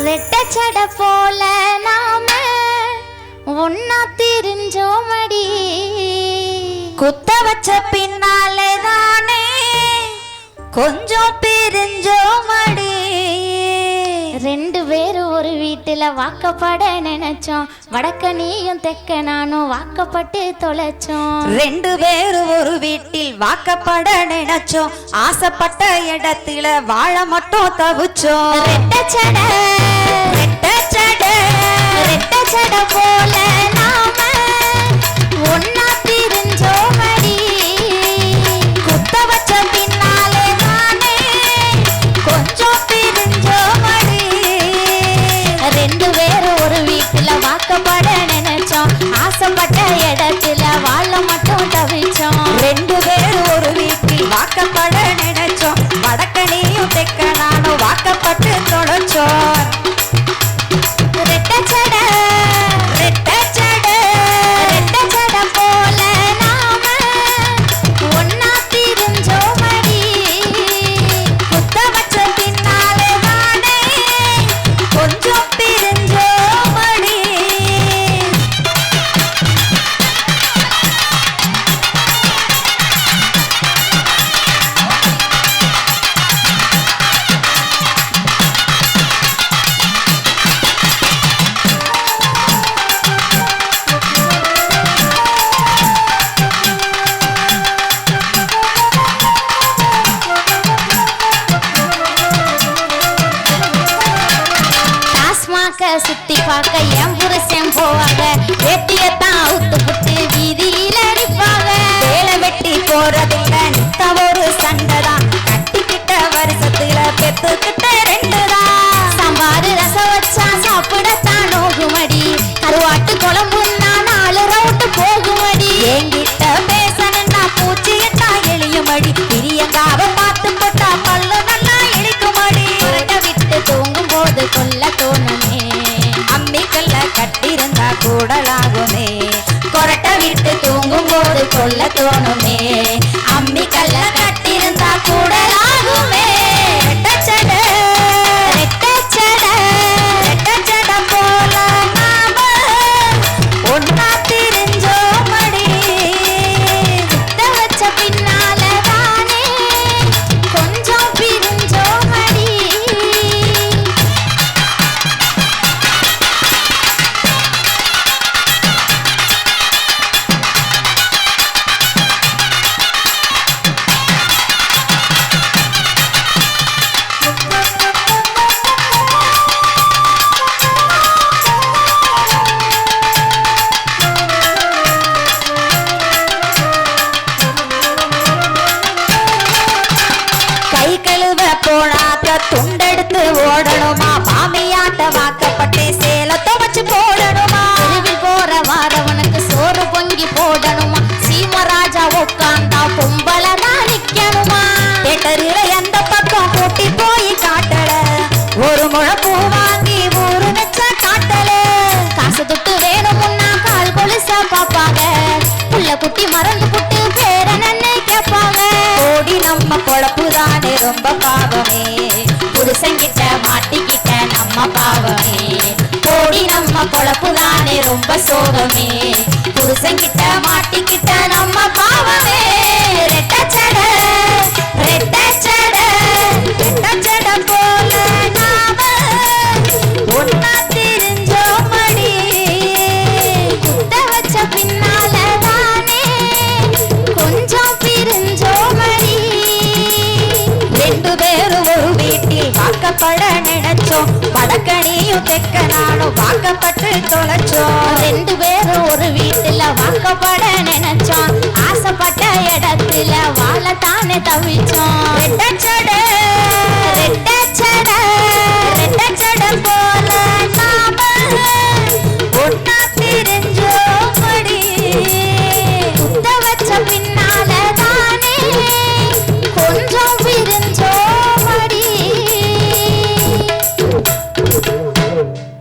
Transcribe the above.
ரெட்டச்சட போல நாம ஒன்னா திரிஞ்சோமடி. குத்த வச்ச பின்னாலே தானே கொஞ்சம் பிரிஞ்சோமடி. ரெண்டு பேரும் ஒரு வீட்டுல வாக்கப்பட நினைச்சோம். வடக்க நீயும் தெக்க நானும் வாக்கப்பட்டு தொலைச்சோம். ரெண்டு பேரும் ஒரு வீட்டில் வாக்கப்பட நினைச்சோம். ஆசைப்பட்ட இடத்துல வாழ மட்டும் தவிச்சோம். ரெட்டச்சட ரெட்டச்சட ரெட்டச்சட போல நாம ஒன்னா ஆசைப்பட்ட இடத்துல வாழ மட்டும் தவிச்சோம். ரெண்டு பேரும் சுத்தி பார்க்க என் புருஷன் போவாங்க வேட்டியத்தான் அவுத்து சோறு போடணுமா? சீமராஜா உட்காந்தா பொம்பள தான் நிக்கணுமா? தேட்டரில எந்த பக்கம் கூட்டி போய் காட்டல? ஒரு முழை வாங்கி ஊரு வச்ச காட்டல. காசு துட்டு வேணுமுன்னா கால் கொலுசா பாப்பாங்க புள்ள குட்டி மறந்து புட்டு பேர நன்னை கேட்பாங்க. ஓடி நம்ம பொழப்பு தானே ரொம்ப பாவமே. புருஷங்கிட்ட மாட்டிக்கிட்ட நம்ம பாவமே. ஓடி நம்ம பொழப்பு தானே ரொம்ப சோகமே. புருஷங்கிட்ட மாட்டிக்கிட்ட நம்ம பாவமே. ரெட்டச்சட ரெட்டச்சட ரெட்டச்சட போல நாம ஒன்னா திரிஞ்சோமடி குத்த வச்ச பின்னால தானே கொஞ்சம் ரெண்டு பேரும் ஒரு வீட்டில் வாக்கப்பட நினைச்சோம். வடக்கணியும் தெக்க நானும் வாக்கப்பட்டு தொலைச்சோம். ரெண்டு பேரும் வாக்கப்பட நினைச்சோம். ஆசைப்பட்ட இடத்துல வாழத்தானே தவிச்சோம்.